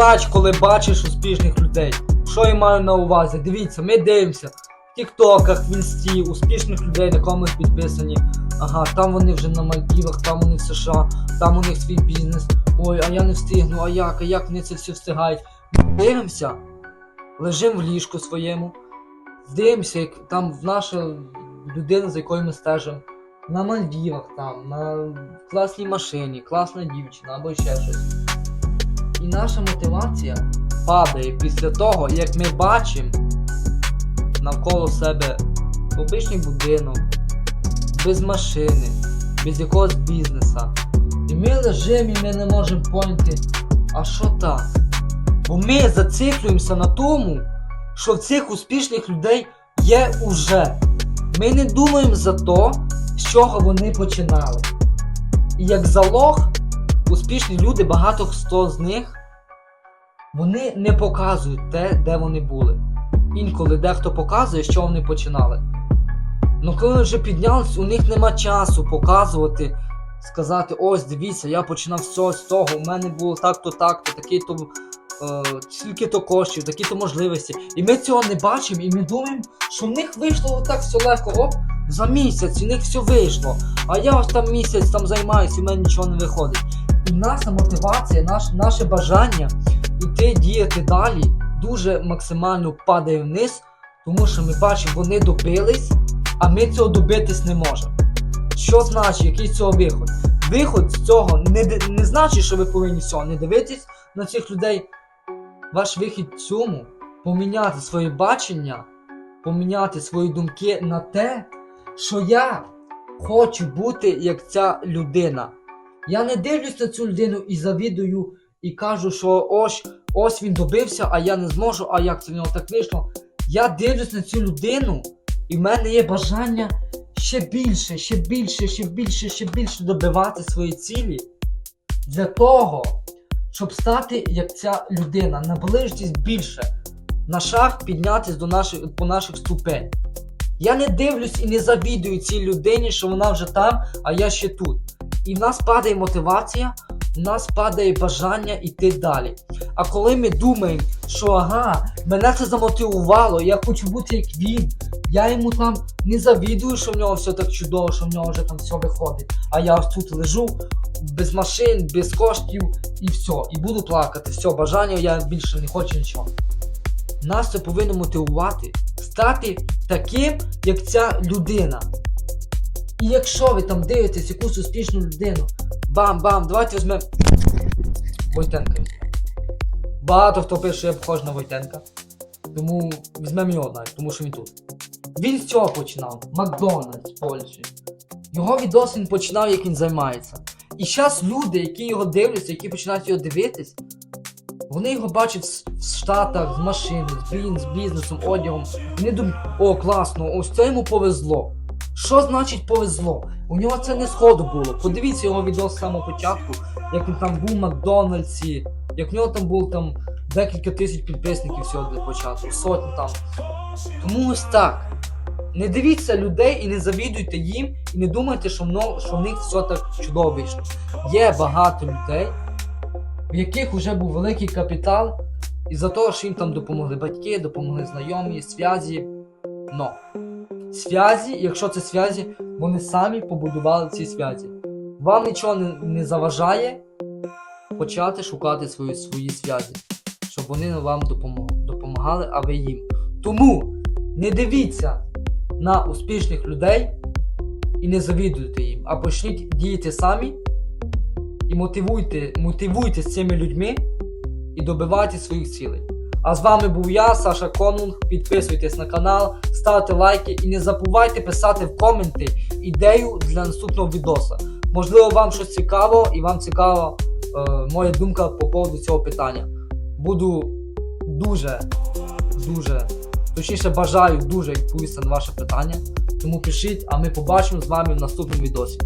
плач, коли бачиш успішних людей. Що я маю на увазі? Дивіться, ми дивимося в Тіктоках, в інсті, успішних людей, на кому підписані. Ага, там вони вже на Мальдівах, там вони в США, там у них свій бізнес. Ой, а я не встигну, а як, а як вони це все встигають? Дивимося, лежимо в ліжку своєму, дивимося, як там наша людина, за якою ми стежимо. На Мальдівах там, на класній машині, класна дівчина або ще щось. І наша мотивація падає після того, як ми бачимо навколо себе обичний будинок, без машини, без якогось бізнеса. І ми лежимо і ми не можемо поняти, а що так? Бо ми зациклюємося на тому, що в цих успішних людей є уже. Ми не думаємо за то, з чого вони починали. І як залог, успішні люди, багато хто з них, вони не показують те, де вони були. Інколи дехто показує, що вони починали. Ну коли вони вже піднялись, у них нема часу показувати, сказати: ось дивіться, я починав все з того, у мене було так-то, так-то, такий-то, е, стільки-то коштів, такі-то можливості. І ми цього не бачимо, і ми думаємо, що в них вийшло отак все легко, оп, за місяць, в них все вийшло. А я ось там місяць там займаюся, і в мене нічого не виходить. Наша мотивація, наш, наше бажання іти діяти далі дуже максимально падає вниз, тому що ми бачимо, вони добились, а ми цього добитись не можемо. Що значить, який з цього виход? Виход з цього не, не значить, що ви повинні всього не дивитись на цих людей. Ваш вихід в цьому поміняти своє бачення, поміняти свої думки на те, що я хочу бути як ця людина. Я не дивлюсь на цю людину і завідую, і кажу, що ось, ось він добився, а я не зможу, а як це в нього так вийшло. Я дивлюсь на цю людину, і в мене є бажання ще більше, ще більше, ще більше, ще більше добивати свої цілі для того, щоб стати як ця людина, наближитись більше, на шаг піднятись до наших, по наших ступень. Я не дивлюсь і не завідую цій людині, що вона вже там, а я ще тут. І в нас падає мотивація, в нас падає бажання йти далі. А коли ми думаємо, що ага, мене це замотивувало, я хочу бути як він, я йому там не завідую, що в нього все так чудово, що в нього вже там все виходить. А я ось тут лежу без машин, без коштів і все. І буду плакати. Все, бажання, я більше не хочу нічого. Нас це повинно мотивувати стати таким, як ця людина. І якщо ви там дивитесь якусь успішну людину, бам-бам, давайте візьмемо Войтенка візьмемо. Багато хто пише, що я похож на Войтенка. Тому візьмемо його навіть, тому що він тут. Він з цього починав. Макдональдс Польщі. Його відос він починав, як він займається. І зараз люди, які його дивляться, які починають його дивитись, вони його бачать в, Штатах, з блін, з бізнесом, одягом. Вони думають, о, класно, ось це йому повезло. Що значить повезло? У нього це не сходу було. Подивіться його відео з самого початку, як він там був в Макдональдсі, як в нього там було там декілька тисяч підписників всього для початку, сотні там. Тому ось так. Не дивіться людей і не завідуйте їм, і не думайте, що, воно, що в них все так чудово вийшло. Є багато людей, в яких вже був великий капітал, і за того, що їм там допомогли батьки, допомогли знайомі, зв'язі. Но зв'язі, якщо це зв'язі, вони самі побудували ці зв'язі. Вам нічого не, не заважає почати шукати свої, свої зв'язі, щоб вони вам допомагали, а ви їм. Тому не дивіться на успішних людей і не завідуйте їм, а почніть діяти самі і мотивуйте, мотивуйте з цими людьми і добивайте своїх цілей. А з вами був я, Саша Конунг. Підписуйтесь на канал, ставте лайки і не забувайте писати в коменти ідею для наступного відоса. Можливо, вам щось цікаво і вам цікава е, моя думка по поводу цього питання. Буду дуже, дуже, точніше бажаю дуже відповісти на ваше питання. Тому пишіть, а ми побачимо з вами в наступному відосі.